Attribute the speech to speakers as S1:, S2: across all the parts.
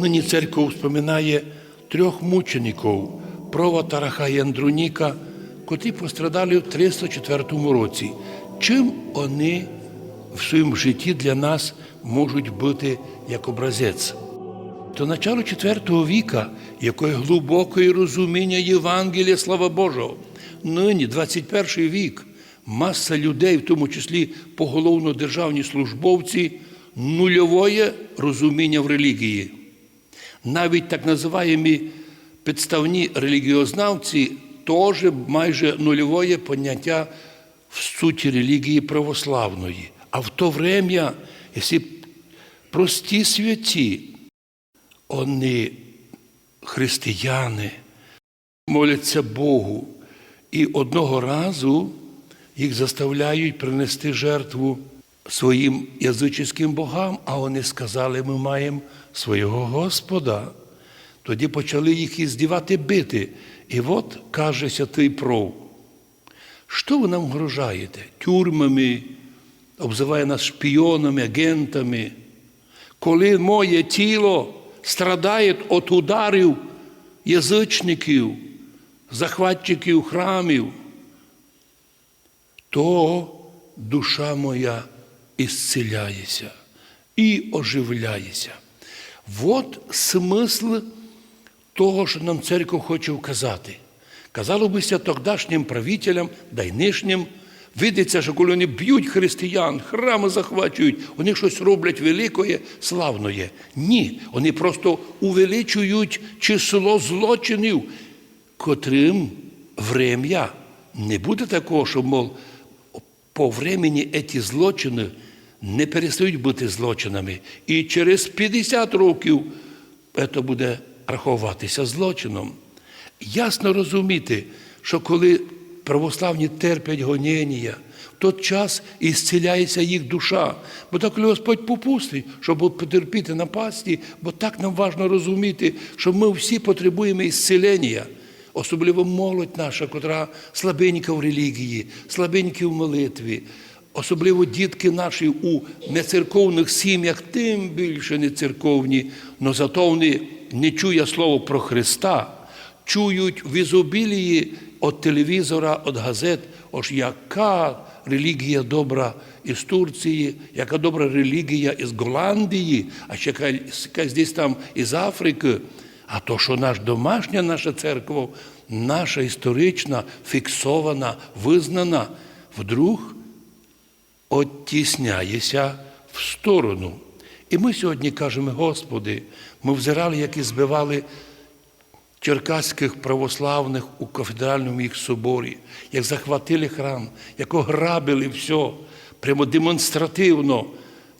S1: Нині церква вспоминає трьох мучеників Прова, Тараха і Андроніка, котрі пострадали в 304 році. Чим вони в своєму житті для нас можуть бути як образець? То начало IV віка, якої глибокое розуміння Євангелія, слава Божого. Нині, 21 вік, маса людей, в тому числі поголовно державні службовці, нульове розуміння в релігії. Навіть так називаємі підставні релігіознавці теж майже нульове поняття в суті релігії православної. А в то время, якщо прості святі, вони християни, моляться Богу, і одного разу їх заставляють принести жертву своїм язичським богам, а вони сказали, ми маємо свого Господа. Тоді почали їх іздівати бити. І от каже святий пров, що ви нам вгрожаєте? Тюрмами, обзиває нас шпіонами, агентами. Коли моє тіло страдає від ударів язичників, захватчиків храмів, то душа моя ісціляється і оживляється. От смисл того, що нам церква хоче вказати. Казало бися тогдашнім правителям, да й видиться, що коли вони б'ють християн, храми захвачують, вони щось роблять великое, славноє. Ні, вони просто увеличують число злочинів, котрим врем'я не буде такого, що, мов, по времені ці злочини не перестають бути злочинами. І через 50 років це буде рахуватися злочином. Ясно розуміти, що коли православні терпять гоніння, в той час ісціляється їх душа. Бо так Господь попустить, щоб потерпіти напасті, бо так нам важно розуміти, що ми всі потребуємо ісцілення. Особливо молодь наша, котра слабенька в релігії, слабенька в молитві, особливо дітки наші у нецерковних сім'ях, тим більше не церковні, але зато вони не чують слово про Христа, чують в ізобілії від телевізора, від газет, ось яка релігія добра із Турції, яка добра релігія із Голландії, а ще якась десь там із Африки. А то, що наш домашня наша церква, наша історична, фіксована, визнана, вдруг оттісняється в сторону. І ми сьогодні кажемо, Господи, ми взирали, як і збивали черкаських православних у кафедральному їх соборі, як захватили храм, як ограбили все, прямо демонстративно,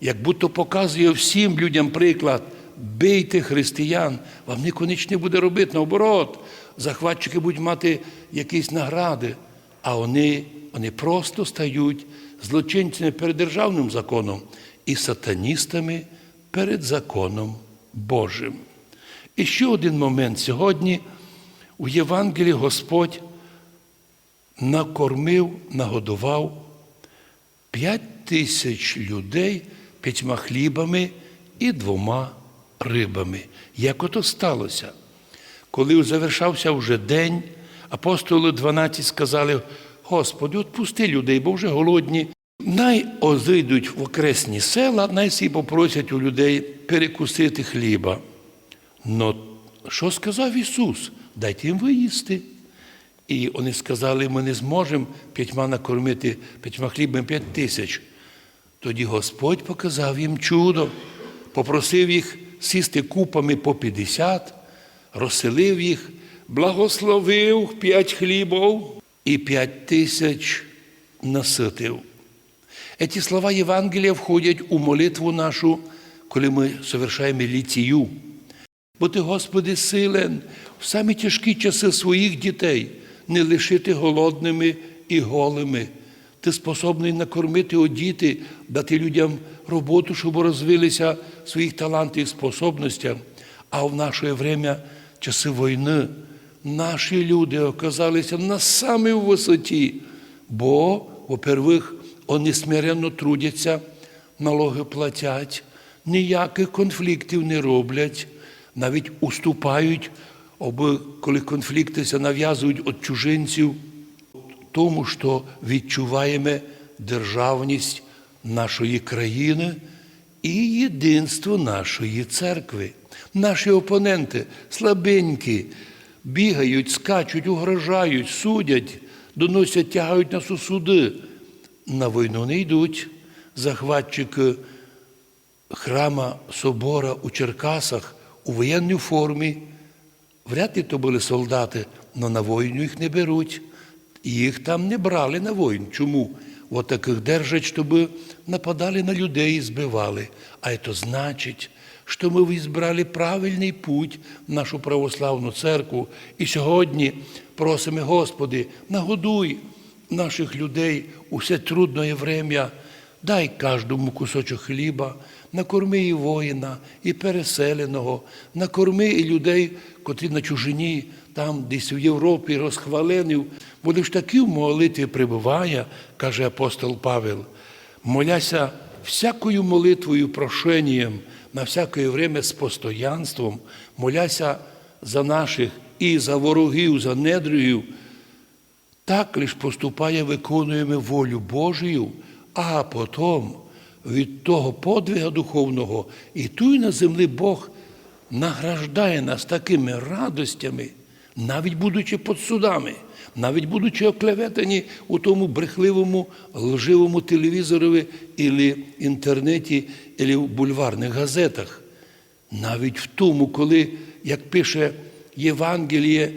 S1: як будто показує всім людям приклад. Бийте християн, вам не буде робити. Наоборот, захватчики будуть мати якісь награди, а вони, вони просто стають злочинцями перед державним законом і сатаністами перед законом Божим. І ще один момент сьогодні у Євангелії Господь накормив, нагодував п'ять тисяч людей п'ятьма хлібами і двома рибами. Як ото сталося? Коли завершався вже день, апостоли 12 сказали, Господи, отпусти людей, бо вже голодні. Най озийдуть в окресні села, най всі попросять у людей перекусити хліба. Но що сказав Ісус? Дайте їм виїсти. І вони сказали, ми не зможемо п'ятьма накормити п'ятьма хлібами п'ять тисяч. Тоді Господь показав їм чудо, попросив їх сісти купами по 50, розселив їх, благословив п'ять хлібів і п'ять тисяч наситив. Ці слова Євангелія входять у молитву нашу, коли ми совершаємо ліцію. Бо ти, Господи, силен в самі тяжкі часи своїх дітей не лишити голодними і голими. Ти способний накормити, одіти, дати людям роботу, щоб розвилися своїх талантах і способностях. А в наше время, часи війни, наші люди оказалися на самій висоті, бо, во-первых, вони смиренно трудяться, налоги платять, ніяких конфліктів не роблять. навіть уступають, аби коли конфлікти нав'язують від чужинців, тому що відчуваємо державність нашої країни і єдинство нашої церкви. Наші опоненти слабенькі, бігають, скачуть, угрожають, судять, доносять, тягають нас у суди. На війну не йдуть. Захватчики храма Собора у Черкасах у воєнній формі. Вряд ли то були солдати, але на війну їх не беруть. Їх там не брали на війну. Чому? От таких держать, щоб нападали на людей і збивали. А це значить, що ми вибрали правильний путь в нашу православну церкву. І сьогодні просимо, Господи, нагодуй наших людей у все трудне время. Дай кожному кусочок хліба, накорми і воїна, і переселеного, накорми і людей, котрі на чужині, там десь в Європі розхваленів. Бо лиш такі в молитві прибуває, каже апостол Павел. Моляся всякою молитвою, прошенням, на всяке время з постоянством, моляся за наших і за ворогів, за недрігів, так лиш поступає, виконуємо волю Божію, а потім від того подвига духовного і тут на землі Бог награждає нас такими радостями, навіть будучи під судами, навіть будучи оклеветані у тому брехливому, лживому телевізорові, ілі інтернеті, ілі в бульварних газетах. Навіть в тому, коли, як пише Євангеліє,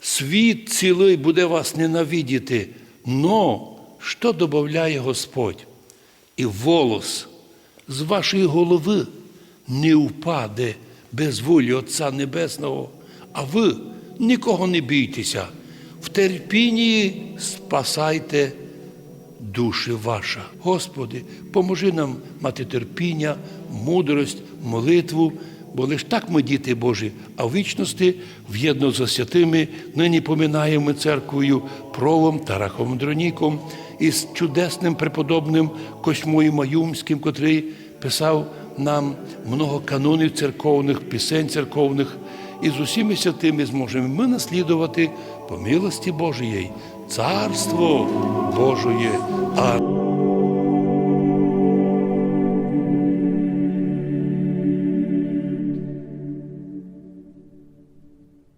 S1: світ цілий буде вас ненавидіти. Но що додає Господь? І волос з вашої голови не впаде без волі Отця Небесного, а ви нікого не бійтеся, в терпінні спасайте душі ваша. Господи, поможи нам мати терпіння, мудрость, молитву, бо лиш так ми діти Божі, а в вічності в'єдно за святими нині поминаємо церквою провом Тарахом Дроніком і з чудесним преподобним Косьмою Маюмським, котрий писав нам много канонів церковних, пісень церковних, і з усіми святими зможемо ми наслідувати по милості Божої, Царство Божої. Амінь.